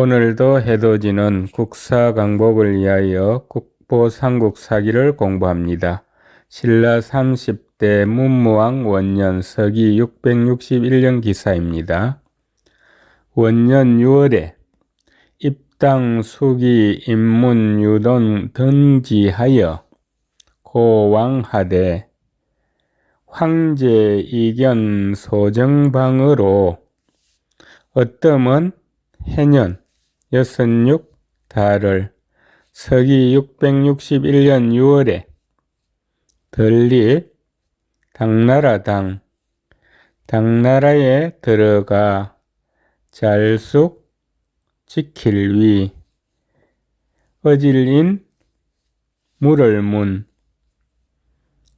오늘도 해돋이는 국사 강복을 위하여 국보 삼국사기를 공부합니다. 신라 30대 문무왕 원년 서기 661년 기사입니다. 원년 6월에 입당 수기 인문 유돈 등지하여 고왕하되 황제 이견 소정방으로 어뜸은 해년 여섯육 달을 서기 661년 6월에 들리 당나라당 당나라에 들어가 잘숙 지킬 위 어질인 물을 문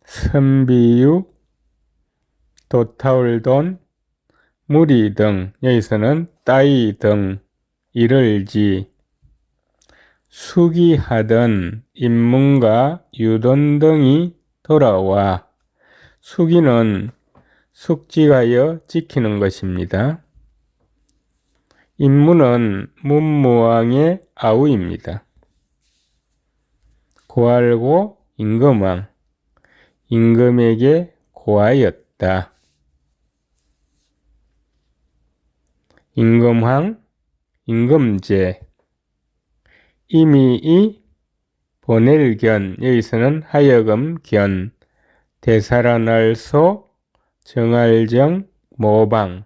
선비유 도타울 돈 무리 등 여기서는 따이 등 이를지 수기하던 인문과 유돈 등이 돌아와 수기는 숙직하여 지키는 것입니다. 인문은 문무왕의 아우입니다. 고알고 임금왕, 임금에게 고하였다. 임금왕, 임금제, 이미 이 보낼 견, 여기서는 하여금 견, 대사란알소, 정알정, 모방,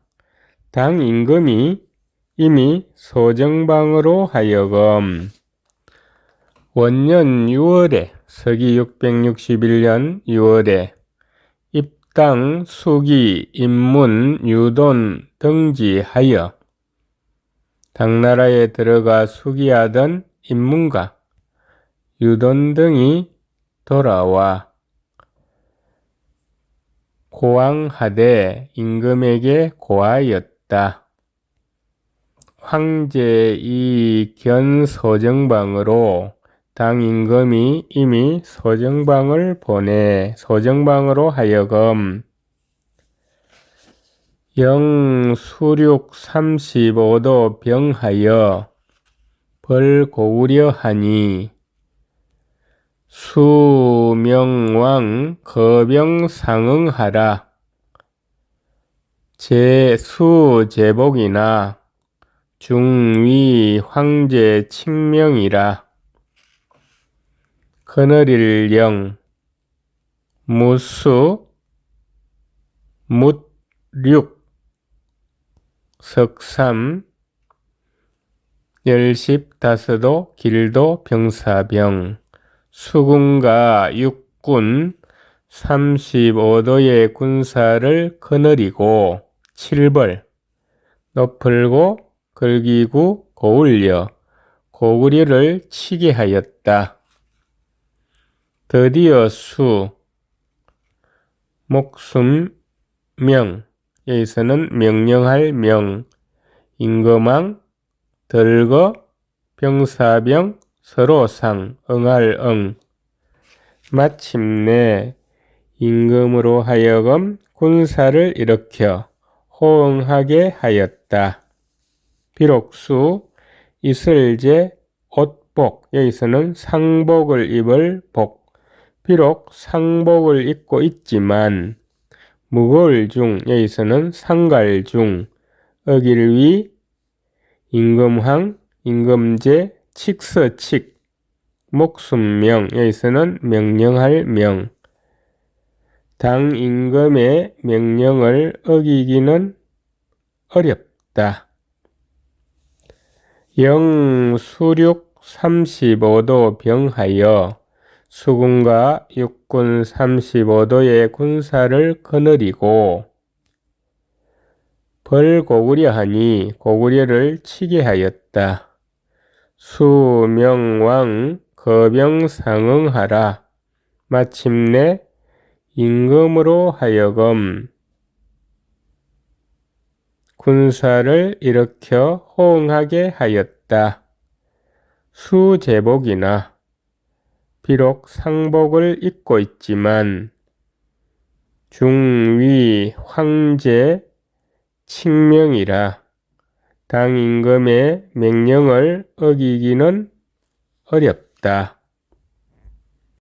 당 임금이 이미 소정방으로 하여금. 원년 6월에 서기 661년 6월에 입당 수기 인문 유돈 등지하여 당나라에 들어가 수기하던 인문가 유돈 등이 돌아와 고왕하되 임금에게 고하였다. 황제 이 견소정방으로 당 임금이 이미 소정방을 보내 소정방으로 하여금 영 수륙 35도 병하여 벌 고우려 하니 수명왕 거병 상응하라. 제수 제복이나 중위 황제 칙명이라. 그늘일령 무수 묻륙 석삼 열십 다섯도 길도 병사병 수군과 육군 35도의 군사를 거느리고 칠벌 높을고 걸기구 고울려 고구려를 치게 하였다. 드디어 수 목숨 명 여기서는 명령할 명 임금왕 덜거 병사병 서로상 응할 응 마침내 임금으로 하여금 군사를 일으켜 호응하게 하였다. 비록수 이슬제 옷복 여기서는 상복을 입을 복 비록 상복을 입고 있지만 무거울 중 여기서는 상갈 중 어길위 임금황 임금제 칙서칙 목숨명 여기서는 명령할 명 당 임금의 명령을 어기기는 어렵다. 영수륙 35도 병하여 수군과 육군 35도의 군사를 거느리고 벌 고구려 하니 고구려를 치게 하였다. 수명왕 거병 상응하라. 마침내 임금으로 하여금 군사를 일으켜 호응하게 하였다. 수제복이나 비록 상복을 입고 있지만 중위 황제 칙명이라 당 임금의 명령을 어기기는 어렵다.